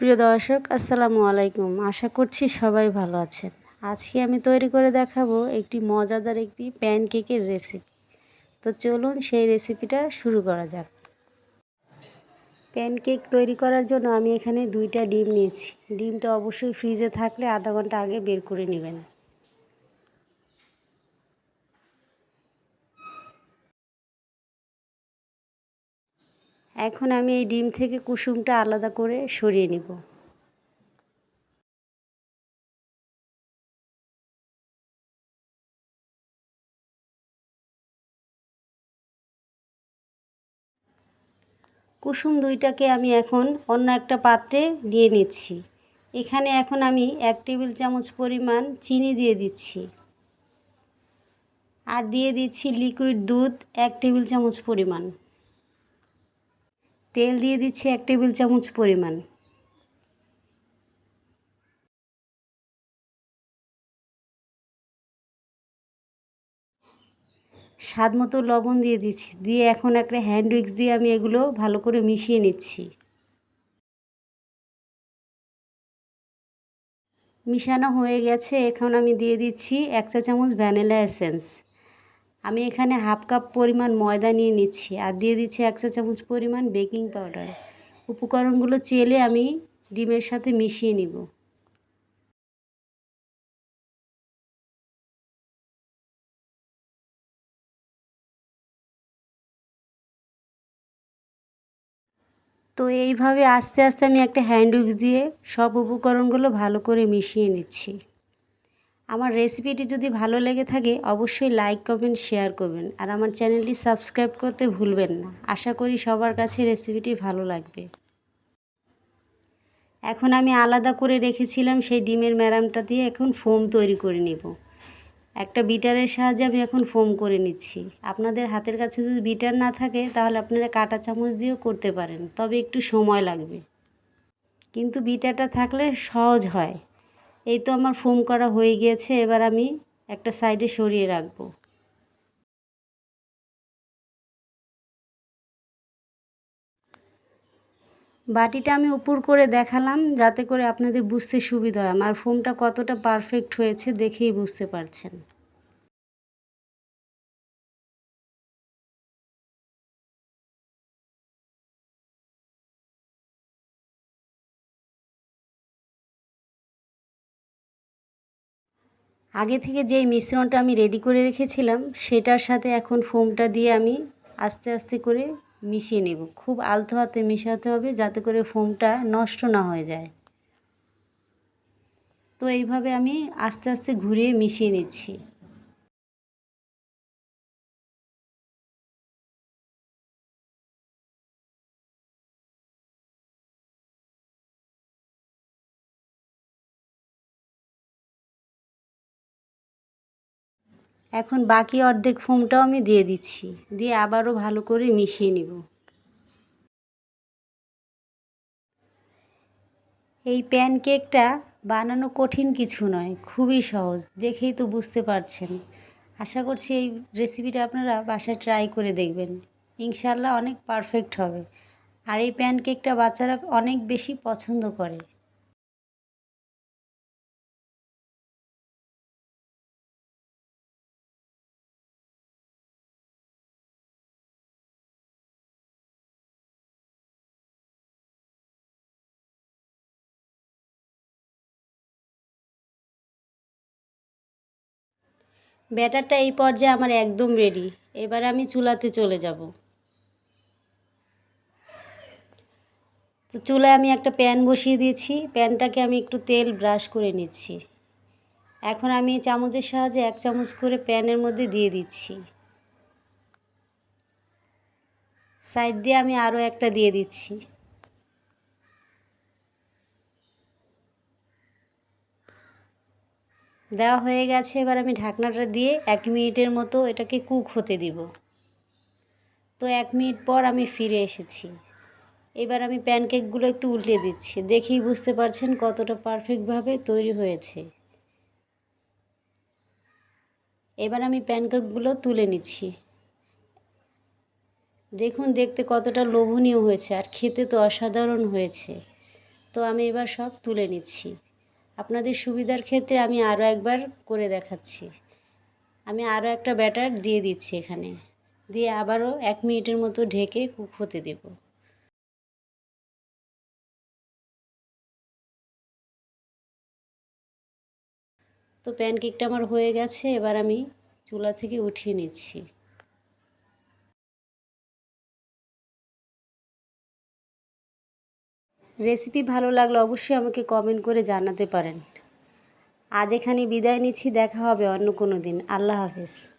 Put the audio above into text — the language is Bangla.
প্রিয় দর্শক, আসসালামু আলাইকুম। আশা করছি সবাই ভালো আছেন। আজকে আমি তৈরি করে দেখাবো একটি মজাদার একটি প্যানকেকের রেসিপি। তো চলুন সেই রেসিপিটা শুরু করা যাক। প্যানকেক তৈরি করার জন্য আমি এখানে দুইটা ডিম নিয়েছি। ডিমটা অবশ্যই ফ্রিজে থাকলে আধা ঘণ্টা আগে বের করে নেবেন। এখন আমি এই ডিম থেকে কুসুমটা আলাদা করে সরিয়ে নিব। কুসুম দুইটাকে আমি এখন অন্য একটা পাত্রে নিয়ে নিচ্ছি। এখানে এখন আমি এক টেবিল চামচ পরিমাণ চিনি দিয়ে দিচ্ছি। আর দিয়ে দিচ্ছি লিকুইড দুধ এক টেবিল চামচ পরিমাণ। তেল দিয়ে দিচ্ছি এক টেবিল চামচ পরিমাণ। স্বাদ মতো লবণ দিয়ে দিচ্ছি। দিয়ে এখন একটা হ্যান্ড উইক্স দিয়ে আমি এগুলো ভালো করে মিশিয়ে নিচ্ছি। মিশানো হয়ে গেছে। এখন আমি দিয়ে দিচ্ছি এক চা চামচ ভ্যানিলা এসেন্স। আমি এখানে হাফ কাপ পরিমাণ ময়দা নিয়ে নিচ্ছি আর দিয়ে দিচ্ছি এক চা চামচ পরিমাণ বেকিং পাউডার। উপকরণগুলো চেলে আমি ডিমের সাথে মিশিয়ে নিব। তো এইভাবে আস্তে আস্তে আমি একটা হ্যান্ড উইক্স দিয়ে সব উপকরণগুলো ভালো করে মিশিয়ে নিচ্ছি। আমার রেসিপিটি যদি ভালো লেগে থাকে, অবশ্যই লাইক কমেন্ট শেয়ার করবেন। আর আমার চ্যানেলটি সাবস্ক্রাইব করতে ভুলবেন না। আশা করি সবার কাছে রেসিপিটি ভালো লাগবে। এখন আমি আলাদা করে রেখেছিলাম সেই ডিমের ম্যারামটা দিয়ে এখন ফোম তৈরি করে নেব। একটা বিটারের সাহায্যে আমি এখন ফোম করে নিচ্ছি। আপনাদের হাতের কাছে যদি বিটার না থাকে, তাহলে আপনারা কাটা চামচ দিয়েও করতে পারেন, তবে একটু সময় লাগবে। কিন্তু বিটারটা থাকলে সহজ হয়। এই তো আমার ফোম করা হয়ে গিয়েছে, এবার আমি একটা সাইডে সরিয়ে রাখব। বাটিটা আমি উপর করে দেখালাম, যাতে করে আপনাদের বুঝতে সুবিধা হয়। আমার ফোমটা কতটা পারফেক্ট হয়েছে দেখেই বুঝতে পারছেন। আগে থেকে যেই মিশ্রণটা আমি রেডি করে রেখেছিলাম, সেটার সাথে এখন ফোমটা দিয়ে আমি আস্তে আস্তে করে মিশিয়ে নেব। খুব আলতো হাতে মিশাতে হবে যাতে করে ফোমটা নষ্ট না হয়ে যায়। তো এইভাবে আমি আস্তে আস্তে ঘুরিয়ে মিশিয়ে নিচ্ছি। এখন বাকি অর্ধেক ফোমটাও আমি দিয়ে দিচ্ছি। দিয়ে আবারও ভালো করে মিশিয়ে নিব। এই প্যানকেকটা বানানো কঠিন কিছু নয়, খুবই সহজ, দেখেই তো বুঝতে পারছেন। আশা করছি এই রেসিপিটা আপনারা বাসায় ট্রাই করে দেখবেন। ইনশাল্লাহ অনেক পারফেক্ট হবে। আর এই প্যানকেকটা বাচ্চারা অনেক বেশি পছন্দ করে। ব্যাটারটা এই পর্যায়ে আমার একদম রেডি এবার আমি চুলাতে চলে যাব। তো চুলায় আমি একটা প্যান বসিয়ে দিয়েছি। প্যানটাকে আমি একটু তেল ব্রাশ করে নিচ্ছি। এখন আমি চামচের সাহায্যে এক চামচ করে প্যানের মধ্যে দিয়ে দিচ্ছি। সাইড দিয়ে আমি আরও একটা দিয়ে দিচ্ছি। দেওয়া হয়ে গেছে, এবার আমি ঢাকনাটা দিয়ে এক মিনিটের মতো এটাকে কুক হতে দিব। তো এক মিনিট পর আমি ফিরে এসেছি। এবার আমি প্যানকেকগুলো একটু উল্টে দিচ্ছি। দেখেই বুঝতে পারছেন কতটা পারফেক্টভাবে তৈরি হয়েছে। এবার আমি প্যানকেকগুলো তুলে নিচ্ছি। দেখুন, দেখতে কতটা লোভনীয় হয়েছে, আর খেতে তো অসাধারণ হয়েছে। তো আমি এবার সব তুলে নিচ্ছি। আপনাদের সুবিধার ক্ষেত্রে আমি আরও একবার করে দেখাচ্ছি। আমি আরও একটা ব্যাটার দিয়ে দিচ্ছি এখানে। দিয়ে আবারও এক মিনিটের মতো ঢেকে কুক হতে দেব। তো প্যানকেকটা আমার হয়ে গেছে, এবার আমি চুলা থেকে উঠিয়ে নিচ্ছি। রেসিপি ভালো লাগলে অবশ্যই আমাকে কমেন্ট করে জানাতে পারেন। আজ এখানে বিদায় নিচ্ছি, দেখা হবে অন্য কোনো দিন। আল্লাহ হাফেজ।